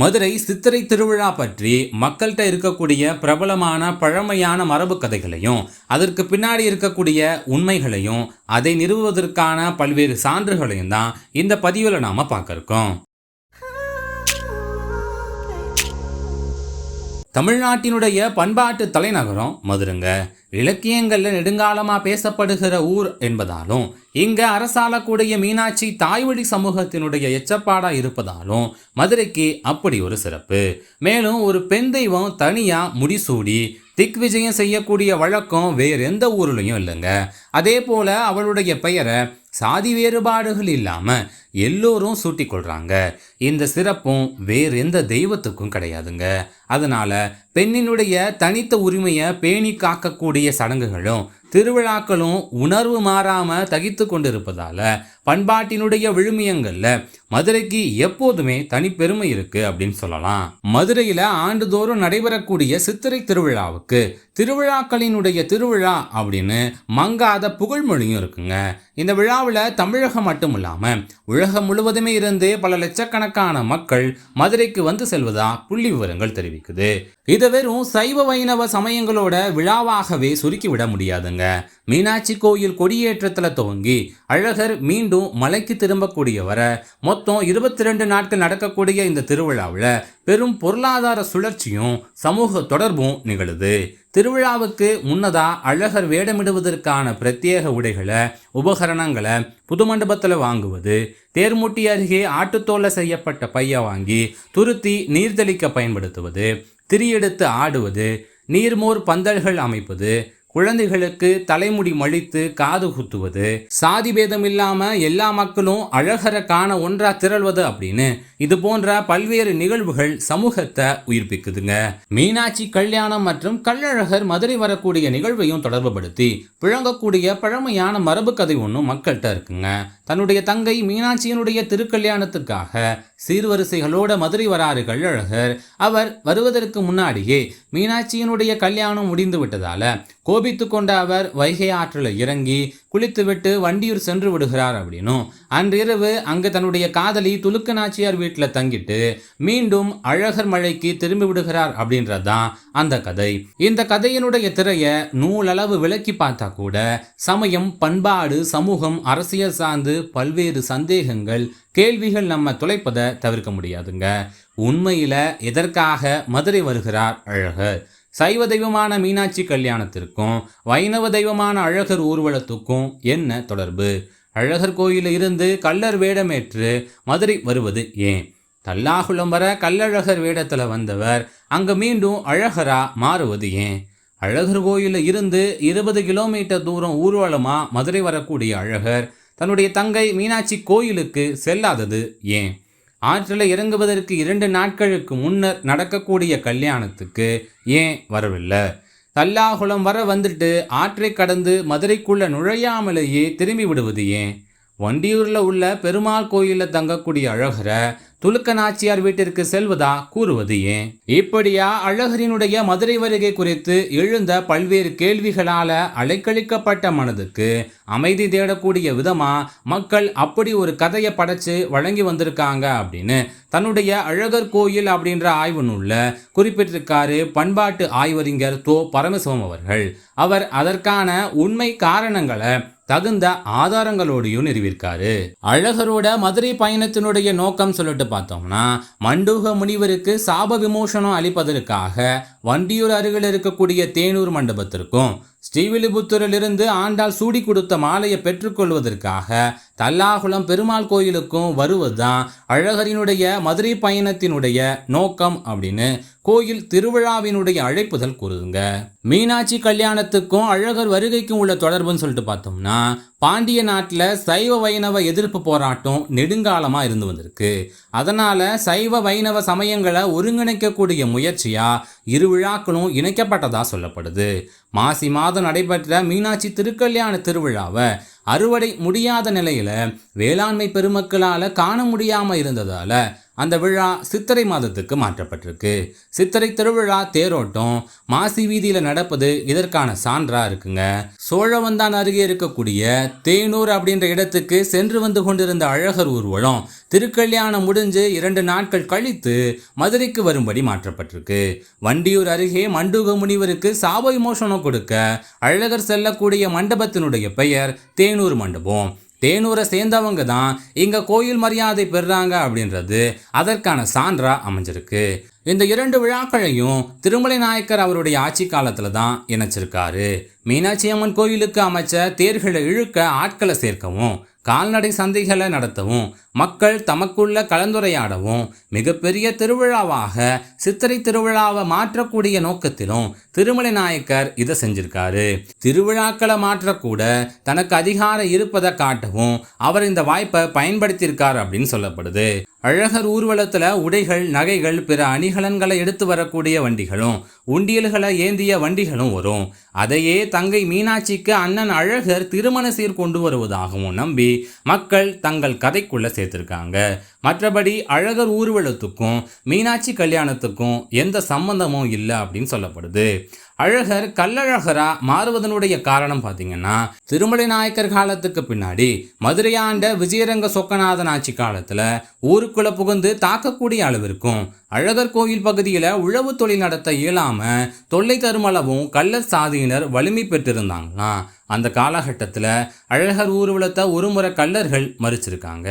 மதுரை சித்திரை திருவிழா பற்றி மக்கள்கிட்ட இருக்கக்கூடிய பிரபலமான பழமையான மரபு கதைகளையும் அதற்கு பின்னாடி இருக்கக்கூடிய உண்மைகளையும் அதை நிறுவுவதற்கான பல்வேறு சான்றுகளையும் தான் இந்த பதிவில் நாம் பார்க்க இருக்கோம். தமிழ்நாட்டினுடைய பண்பாட்டு தலைநகரம் மதுரைங்க. இலக்கியங்களில் நெடுங்காலமாக பேசப்படுகிற ஊர் என்பதாலும் இங்கே அரசாளக்கூடிய மீனாட்சி தாய்வழி சமூகத்தினுடைய எச்சப்பாடாக இருப்பதாலும் மதுரைக்கு அப்படி ஒரு சிறப்பு. மேலும் ஒரு பெண் தெய்வம் தனியாக முடிசூடி திக் விஜயம் செய்யக்கூடிய வழக்கம் வேறு எந்த ஊர்லயும் இல்லைங்க. அதே போல் அவளுடைய பெயரை சாதி வேறுபாடுகள் இல்லாமல் எல்லோரும் சூட்டிக்கொள்கிறாங்க இந்த சிறப்பும் வேறு எந்த தெய்வத்துக்கும் கிடையாதுங்க. அதனால் பெண்ணினுடைய தனித்த உரிமையை பேணி காக்கக்கூடிய சடங்குகளும் திருவிழாக்களும் உணர்வு மாறாமல் தகித்து கொண்டிருப்பதால் பண்பாட்டினுடைய விழுமியங்களில் மதுரைக்கு எப்போதுமே தனிப்பெருமை இருக்கு அப்படின்னு சொல்லலாம். மதுரையில் ஆண்டுதோறும் நடைபெறக்கூடிய சித்திரை திருவிழாவுக்கு திருவிழாக்களினுடைய திருவிழா அப்படின்னு மங்காத புகழ்மொழியும் இருக்குங்க. இந்த விழாவில் தமிழகம் மட்டும் இல்லாமல் உலகம் முழுவதுமே இருந்து பல லட்சக்கணக்கான மக்கள் மதுரைக்கு வந்து செல்வதா புள்ளி விவரங்கள் தெரிவிக்குது. இதை வெறும் சைவ வைணவ சமயங்களோட விழாவாகவே சுருக்கிவிட முடியாதுங்க. மீனாட்சி கோயில் கொடியேற்றத்தில் துவங்கி அழகர் மீண்டும் மலைக்கு திரும்பக்கூடிய வர மொத்தம் இருபத்தி ரெண்டு நாட்கள் நடக்கக்கூடிய இந்த திருவிழாவில் பெரும் பொருளாதார சுழற்சியும் சமூக தொடர்பும் நிகழுது. திருவிழாவுக்கு முன்னதா அழகர் வேடமிடுவதற்கான பிரத்யேக உடைகளை உபகரணங்களை புது மண்டபத்தில் வாங்குவது தேர்முட்டி அருகே ஆட்டுத்தோலை செய்யப்பட்ட பைய வாங்கி துருத்தி நீர்தளிக்க பயன்படுத்துவது திரியெடுத்து ஆடுவது நீர்மோர் பந்தல்கள் அமைப்பது குழந்தைகளுக்கு தலைமுடி மழித்து காது குத்துவது சாதி பேதம் இல்லாம எல்லா மக்களும் அழகர காண ஒன்றா திரள்வது அப்படின்னு இது போன்ற பல்வேறு நிகழ்வுகள் சமூகத்தை உயிர்ப்பிக்குதுங்க. மீனாட்சி கல்யாணம் மற்றும் கள்ளழகர் மதுரை வரக்கூடிய நிகழ்வையும் தொடர்புபடுத்தி புழங்கக்கூடிய பழமையான மரபு கதை ஒன்றும் மக்கள்கிட்ட இருக்குங்க. தன்னுடைய தங்கை மீனாட்சியினுடைய திருக்கல்யாணத்துக்காக சீர்வரிசைகளோட மதுரை வராறு கள்ளழகர் அவர் வருவதற்கு முன்னாடியே மீனாட்சியினுடைய கல்யாணம் முடிந்து விட்டதால கோபித்து கொண்ட அவர் வைகை ஆற்றில் இறங்கி குளித்துவிட்டு வண்டியூர் சென்று விடுகிறார் அப்படின்னும். அன்றிரவு அங்கு தன்னுடைய காதலி துலுக்க நாச்சியார் வீட்டில் தங்கிட்டு மீண்டும் அழகர் மழைக்கு திரும்பி விடுகிறார் அப்படின்றதான் அந்த கதை. இந்த கதையினுடைய திரையை நூலளவு விளக்கி பார்த்தா கூட சமயம் பண்பாடு சமூகம் அரசியல் சார்ந்து பல்வேறு சந்தேகங்கள் கேள்விகள் நம்ம துளைப்பதை தவிர்க்க முடியாதுங்க. உண்மையில எதற்காக மதுரை வருகிறார் அழகர்? சைவ தெய்வமான மீனாட்சி கல்யாணத்திற்கும் வைணவ தெய்வமான அழகர் ஊர்வலத்துக்கும் என்ன தொடர்பு? அழகர் கோயிலில் இருந்து கள்ளர் வேடமேற்று மதுரை வருவது ஏன்? தல்லாகுளம் வர கல்லழகர் வேடத்தில் வந்தவர் அங்கே மீண்டும் அழகரா மாறுவது ஏன்? அழகர் கோயிலில் இருந்து இருபது கிலோமீட்டர் தூரம் ஊர்வலமாக மதுரை வரக்கூடிய அழகர் தன்னுடைய தங்கை மீனாட்சி கோயிலுக்கு செல்லாதது ஏன்? ஆற்றில் இறங்குவதற்கு இரண்டு நாட்களுக்கு முன்னர் நடக்கக்கூடிய கல்யாணத்துக்கு ஏன் வரவில்லை? தல்லாகுளம் வர வந்துட்டு ஆற்றை கடந்து மதுரைக்குள்ள நுழையாமலேயே திரும்பி விடுவது ஏன்? வண்டியூரில் உள்ள பெருமாள் கோயிலில் தங்கக்கூடிய அழகரை துலுக்க நாச்சியார் வீட்டிற்கு செல்வதா கூறுவது ஏன்? இப்படியா அழகரினுடைய மதுரை வருகை குறித்து எழுந்த பல்வேறு கேள்விகளால அலைக்கழிக்கப்பட்ட மனதுக்கு அமைதி தேடக்கூடிய விதமா மக்கள் அப்படி ஒரு கதையை படைச்சு வழங்கி வந்திருக்காங்க அப்படின்னு தன்னுடைய அழகர் கோயில் அப்படின்ற ஆய்வு நூல்ல குறிப்பிட்டிருக்காரு பண்பாட்டு ஆய்வறிஞர் தோ பரமசிவம் அவர்கள். அவர் அதற்கான உண்மை காரணங்களை தகுந்த ஆதாரங்களோடையும் நிறுவியிருக்காரு அழகரோட மதுரை பயணத்தினுடைய நோக்கம் சொல்லிட்டு பார்த்தோம்னா மண்டூக முனிவருக்கு சாப விமோசனம் அளிப்பதற்காக வண்டியூர் அருகில் இருக்கக்கூடிய தேனூர் மண்டபத்திற்கும் ஸ்ரீவில்லிபுத்தூரிலிருந்து ஆண்டாள் சூடி கொடுத்த மாலையை பெற்றுக்கொள்வதற்காக தல்லாகுளம் பெருமாள் கோயிலுக்கும் வருவதுதான் அழகரினுடைய மதுரை பயணத்தினுடைய நோக்கம் அப்படின்னு கோயில் திருவிழாவினுடைய அழைப்புதல் கூறுதுங்க. மீனாட்சி கல்யாணத்துக்கும் அழகர் வருகைக்கும் உள்ள தொடர்புன்னு சொல்லிட்டு பார்த்தோம்னா பாண்டிய நாட்டில் சைவ வைணவ எதிர்ப்பு போராட்டம் நெடுங்காலமாக இருந்து வந்திருக்கு. அதனால் சைவ வைணவ சமயங்களை ஒருங்கிணைக்கக்கூடிய முயற்சியாக இரு விழாக்களும் இணைக்கப்பட்டதாக சொல்லப்படுது. மாசி மாதம் நடைபெற்ற மீனாட்சி திருக்கல்யாண திருவிழாவை அறுவடை முடியாத நிலையில் வேளாண்மை பெருமக்களால் காண முடியாமல் இருந்ததால் அந்த விழா சித்திரை மாதத்துக்கு மாற்றப்பட்டிருக்கு. சித்திரை திருவிழா தேரோட்டம் மாசி வீதியில் நடப்பது இதற்கான சான்றாக இருக்குங்க. சோழவந்தான் அருகே இருக்கக்கூடிய தேனூர் அப்படின்ற இடத்துக்கு சென்று வந்து கொண்டிருந்த அழகர் ஊர்வலம் திருக்கல்யாணம் முடிஞ்சு இரண்டு நாட்கள் கழித்து மதுரைக்கு வரும்படி மாற்றப்பட்டிருக்கு. வண்டியூர் அருகே மண்டூக முனிவருக்கு சாப விமோசனம் கொடுக்க அழகர் செல்லக்கூடிய மண்டபத்தினுடைய பெயர் தேனூர் மண்டபம். தேனூரை சேர்ந்தவங்க தான் இங்கே கோயில் மரியாதை பெறுறாங்க அப்படின்றது அதற்கான சான்றா அமைஞ்சிருக்கு. இந்த இரண்டு விழாக்களையும் திருமலை நாயக்கர் அவருடைய ஆட்சி காலத்தில் தான் இணைச்சிருக்காரு. மீனாட்சி அம்மன் கோயிலுக்கு அமைச்ச தேர்களை இழுக்க ஆட்களை சேர்க்கவும் கால்நடை சந்தைகளை நடத்தவும் மக்கள் தமக்குள்ள கலந்துரையாடவும் மிகப்பெரிய திருவிழாவாக சித்திரை திருவிழாவை மாற்றக்கூடிய நோக்கத்திலும் திருமலை நாயக்கர் இதை செஞ்சிருக்காரு. திருவிழாக்களை மாற்றக்கூட தனக்கு அதிகாரம் இருப்பதை காட்டவும் அவர் இந்த வாய்ப்பை பயன்படுத்தியிருக்கார் அப்படின்னு சொல்லப்படுது. அழகர் ஊர்வலத்தில் உடைகள் நகைகள் பிற அணிகலன்களை எடுத்து வரக்கூடிய வண்டிகளும் உண்டியல்களை ஏந்திய வண்டிகளும் வரும். அதையே தங்கை மீனாட்சிக்கு அண்ணன் அழகர் திருமண சீர் கொண்டு வருவதாகவும் நம்பி மக்கள் தங்கள் கதைக்குள்ளே சேர்த்திருக்காங்க. மற்றபடி அழகர் ஊர்வலத்துக்கும் மீனாட்சி கல்யாணத்துக்கும் எந்த சம்பந்தமும் இல்லை அப்படின்னு சொல்லப்படுது. அழகர் கல்லழகரா மாறுவதனுடைய காரணம் பார்த்தீங்கன்னா திருமலை நாயக்கர் காலத்துக்கு பின்னாடி மதுரையாண்ட விஜயரங்க சொக்கநாதன் ஆட்சி காலத்துல ஊருக்குள்ள புகுந்து தாக்கக்கூடிய அளவிற்கும் அழகர் கோயில் பகுதியில் உழவு தொழில் நடத்த இயலாம தொல்லை தருமளவும் கள்ளர் சாதியினர் வலிமை பெற்றிருந்தாங்களாம் அந்த காலகட்டத்தில் அழகர் ஊர்வலத்தை ஒருமுறை கல்லர்கள் மறிச்சிருக்காங்க.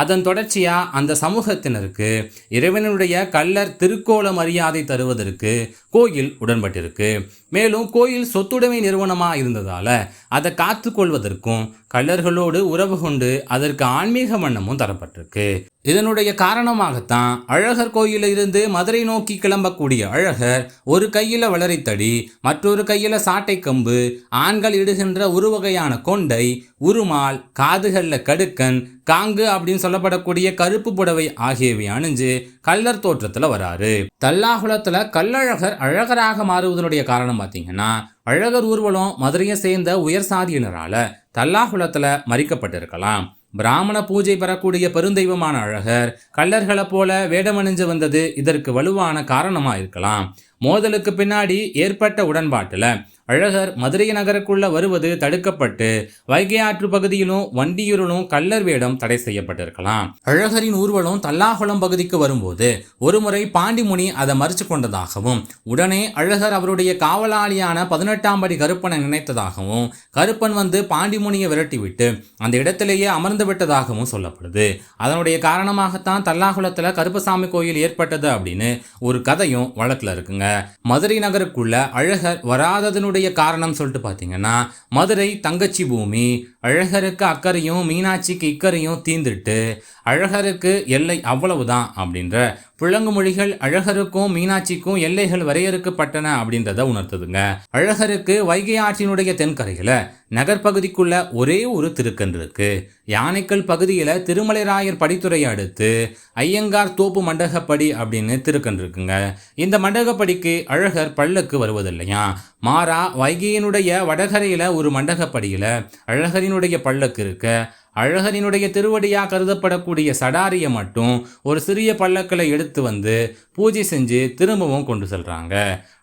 அதன் தொடர்ச்சியாக அந்த சமூகத்தினருக்கு இறைவனுடைய கள்ளர் திருக்கோல மரியாதை தருவதற்கு கோயில் உடன்பட்டிருக்கு. மேலும் கோயில் சொத்துடைமை நிறுவனமாக இருந்ததால் அதை காத்து கொள்வதற்கும் கல்லர்களோடு உறவு கொண்டு அதற்கு ஆன்மீக வண்ணமும் தரப்பட்டிருக்கு. இதனுடைய காரணமாகத்தான் அழகர் கோயிலில் இருந்து மதுரை நோக்கி கிளம்பக்கூடிய அழகர் ஒரு கையில வளரித்தடி மற்றொரு கையில சாட்டை கம்பு ஆண்கள் இடுகின்ற ஒரு வகையான கொண்டை உருமால் காதுகள்ல கடுக்கன் காங்கு அப்படின்னு சொல்லப்படக்கூடிய கருப்பு புடவை ஆகியவை அணிஞ்சு கள்ளர் தோற்றத்துல வராரு. தல்லாகுளத்துல கல்லழகர் அழகராக மாறுவதனுடைய காரணம் பார்த்தீங்கன்னா அழகர் ஊர்வலம் மதுரையை சேர்ந்த உயர் சாதியினரால தல்லாகுளத்துல மறிக்கப்பட்டிருக்கலாம். பிராமண பூஜை பெறக்கூடிய பெருந்தெய்வமான அழகர் கள்ளர்களைப் போல வேடமணிஞ்சு வந்தது இதற்கு வலுவான காரணமாக இருக்கலாம் மோதலுக்கு பின்னாடி ஏற்பட்ட உடன்பாட்டில் அழகர் மதுரை நகருக்குள்ள வருவது தடுக்கப்பட்டு வைகை ஆற்று பகுதியிலும் வண்டியூரிலும் கல்லர் வேடம் தடை செய்யப்பட்டிருக்கலாம். அழகரின் ஊர்வலம் தல்லாகுளம் பகுதிக்கு வரும்போது ஒருமுறை பாண்டிமுனி அதை மறிச்சு கொண்டதாகவும் உடனே அழகர் அவருடைய காவலாளியான பதினெட்டாம் படி கருப்பனை நினைத்ததாகவும் கருப்பன் வந்து பாண்டிமுனியை விரட்டிவிட்டு அந்த இடத்திலேயே அமர்ந்து விட்டதாகவும் சொல்லப்படுது. அதனுடைய காரணமாகத்தான் தல்லாகுளத்தில் கருப்பசாமி கோயில் ஏற்பட்டது அப்படின்னு ஒரு கதையும் வழக்கில் இருக்குங்க. மதுரை நகருக்குள்ள அழகர் வராததனுடைய காரணம் சொல்லிட்டு பார்த்தீங்கன்னா மதுரை தங்கச்சி பூமி அழகருக்கு அக்கறையும் மீனாட்சிக்கு இக்கரையும் தீந்துட்டு அழகருக்கு எல்லை அவ்வளவுதான் அப்படின்ற புழங்கு மொழிகள் அழகருக்கும் மீனாட்சிக்கும் எல்லைகள் வரையறுக்கப்பட்டன அப்படின்றத உணர்த்துதுங்க. அழகருக்கு வைகை ஆற்றினுடைய தென்கரையில நகர்பகுதிக்குள்ள ஒரே ஒரு திருக்கன் இருக்கு. யானைக்கல் பகுதியில திருமலைராயர் படித்துறையை அடுத்து ஐயங்கார் தோப்பு மண்டகப்படி அப்படின்னு திருக்கன் இருக்குங்க. இந்த மண்டகப்படிக்கு அழகர் பல்லக்கு வருவதில்லையா? மாறா வைகையினுடைய வடகரையில ஒரு மண்டகப்படியில அழகரினுடைய பல்லக்கு இருக்க அழகரினுடைய திருவடியாக கருதப்படக்கூடிய சடாரியை மட்டும் ஒரு சிறிய பல்லக்களை எடுத்து வந்து பூஜை செஞ்சு திரும்பவும் கொண்டு செல்கிறாங்க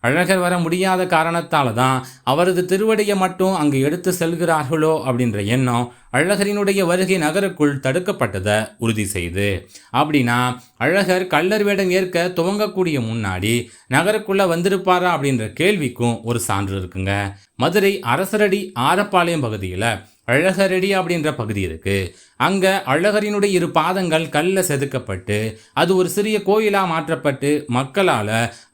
அழகர் வர முடியாத காரணத்தால் தான் அவரது திருவடியை மட்டும் அங்கு எடுத்து செல்கிறார்களோ அப்படின்ற எண்ணம் அழகரினுடைய வருகை நகருக்குள் தடுக்கப்பட்டதை உறுதி செய்து. அப்படின்னா அழகர் கள்ளர் வேடம் ஏற்க துவங்கக்கூடிய முன்னாடி நகருக்குள்ளே வந்திருப்பாரா அப்படின்ற கேள்விக்கும் ஒரு சான்று இருக்குங்க. மதுரை அரசரடி ஆரப்பாளையம் பகுதியில் அழகரடி அப்படின்ற பகுதி இருக்கு. அங்க அழகரினுடைய இரு பாதங்கள் கல்ல செதுக்கப்பட்டு அது ஒரு சிறிய கோயிலா மாற்றப்பட்டு மக்களால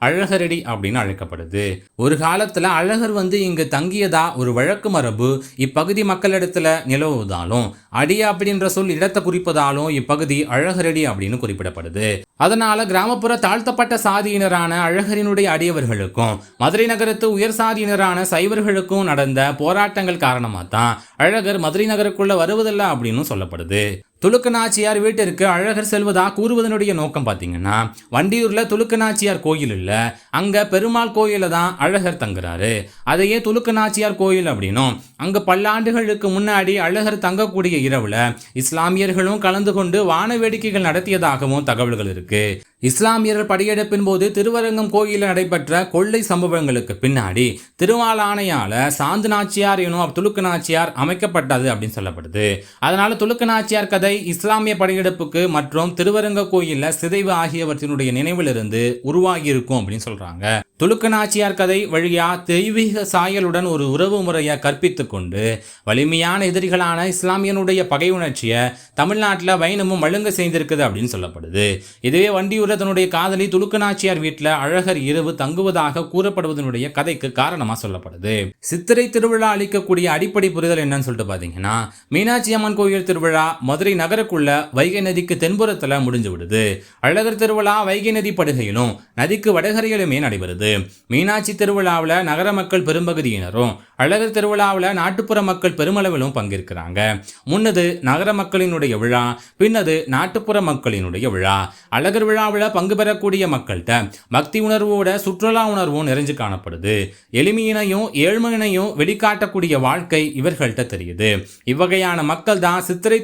அழகரடி அப்படின்னு அழைக்கப்படுது. ஒரு காலத்துல அழகர் வந்து இங்கு தங்கியதா ஒரு வழக்கு மரபு இப்பகுதி மக்களிடத்துல நிலவுவதாலும் அடி அப்படின்ற சொல் இடத்தை குறிப்பதாலும் இப்பகுதி அழகரடி அப்படின்னு குறிப்பிடப்படுது. அதனால கிராமப்புற தாழ்த்தப்பட்ட சாதியினரான அழகரினுடைய அடியவர்களுக்கும் மதுரை நகரத்து உயர் சாதியினரான சைவர்களுக்கும் நடந்த போராட்டங்கள் காரணமாக தான் அழகர் மதுரை நகருக்குள்ள வருவதில்லை அப்படின்னு சொல்லப்படுது. துலுக்க நாச்சியார் வீட்டிற்கு அழகர் செல்வதா கூறுவதனுடைய நோக்கம் பார்த்தீங்கன்னா வண்டியூரில் துலுக்கநாச்சியார் கோயில் இல்லை அங்கே பெருமாள் கோயிலில் தான் அழகர் தங்குறாரு. அதையே துலுக்கநாச்சியார் கோயில் அப்படின்னும். அங்கே பல்லாண்டுகளுக்கு முன்னாடி அழகர் தங்கக்கூடிய இரவுல இஸ்லாமியர்களும் கலந்து கொண்டு வான வேடிக்கைகள் நடத்தியதாகவும் தகவல்கள் இருக்கு. இஸ்லாமியர்கள் படையெடுப்பின் போது திருவரங்கம் கோயிலில் நடைபெற்ற கொள்ளை சம்பவங்களுக்கு பின்னாடி திருவாலானையால் சாந்து நாச்சியார் எனும் துலுக்கு நாச்சியார் அமைக்கப்பட்டது அப்படின்னு சொல்லப்படுது. அதனால துலுக்கு நாச்சியார் கதை இஸ்லாமிய படையெடுப்புக்கு மற்றும் திருவரங்க கோயில்ல சிதைவு ஆகியவற்றினுடைய நினைவிலிருந்து உருவாகியிருக்கும் அப்படின்னு சொல்றாங்க. துலுக்க நாச்சியார் கதை வழியா தெய்வீக சாயலுடன் ஒரு உறவு முறையை கற்பித்து கொண்டு வலிமையான எதிரிகளான இஸ்லாமியனுடைய பகை உணர்ச்சியை தமிழ்நாட்டில் வைணமும் வழுங்க செய்திருக்குது அப்படின்னு சொல்லப்படுது. இதுவே வண்டியூர தன்னுடைய காதலி துலுக்க நாச்சியார் வீட்டில் அழகர் இரவு தங்குவதாக கூறப்படுவதனுடைய கதைக்கு காரணமாக சொல்லப்படுது. சித்திரை திருவிழா அளிக்கக்கூடிய அடிப்படை புரிதல் என்னன்னு சொல்லிட்டு பார்த்தீங்கன்னா மீனாட்சி அம்மன் கோயில் திருவிழா மதுரை நகருக்குள்ள வைகை நதிக்கு தென்புறத்தில் முடிஞ்சு விடுது. அழகர் திருவிழா வைகை நதி படுகையிலும் நதிக்கு வடகரையிலுமே நடைபெறுது. மீனாட்சி திருவிழாவில் நகர மக்கள் பெரும்பகுதியினரும் அழகர் திருவிழாவில் நாட்டுப்புற மக்கள் பெருமளவிலும் பங்கேற்கிறாங்க. முன்னது நகர மக்களினுடைய விழா பின்னது நாட்டுப்புற மக்களினுடைய விழா. அழகர் விழாவில் பங்கு பெறக்கூடிய மக்கள்கிட்ட பக்தி உணர்வோட சுற்றுலா உணர்வும் நிறைஞ்சு காணப்படுது. எளிமையினையும் ஏழ்மையினையும் வெளிக்காட்டக்கூடிய வாழ்க்கை இவர்கள்ட்ட தெரியுது. இவ்வகையான மக்கள் தான் சித்திரை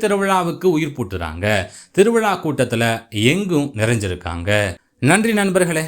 திருவிழாவுக்கு உயிர் பூட்டுறாங்க. திருவிழா கூட்டத்தில் எங்கும் நிறைஞ்சிருக்காங்க. நன்றி நண்பர்களே.